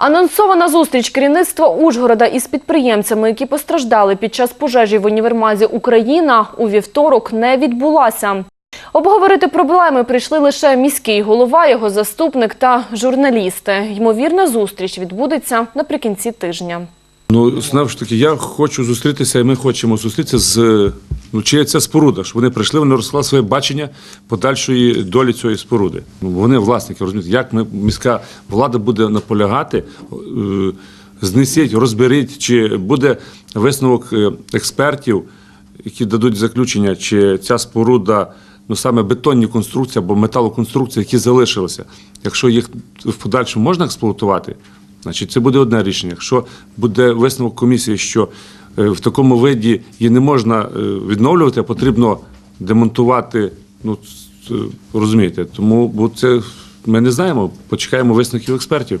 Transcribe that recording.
Анонсована зустріч керівництва Ужгорода із підприємцями, які постраждали під час пожежі в універмазі Україна, у вівторок не відбулася. Обговорити проблеми прийшли лише міський голова, його заступник та журналісти. Ймовірно, зустріч відбудеться наприкінці тижня. Ну, знову ж таки, я хочу зустрітися, і ми хочемо зустрітися з ну, чия це споруда. Щоб вони прийшли, вони розклали своє бачення подальшої долі цієї споруди. Ну, вони власники, розумієте, як ми, міська влада буде наполягати, е, знесіть, розберіть, чи буде висновок е, експертів, які дадуть заключення, чи ця споруда. Ну, саме бетонні конструкції або металоконструкції, які залишилися. Якщо їх в подальшому можна експлуатувати, Значить, це буде одне рішення. Якщо буде висновок комісії, що е, в такому виді її не можна е, відновлювати, а потрібно демонтувати, ну розумієте, тому бо це ми не знаємо. Почекаємо висновків експертів.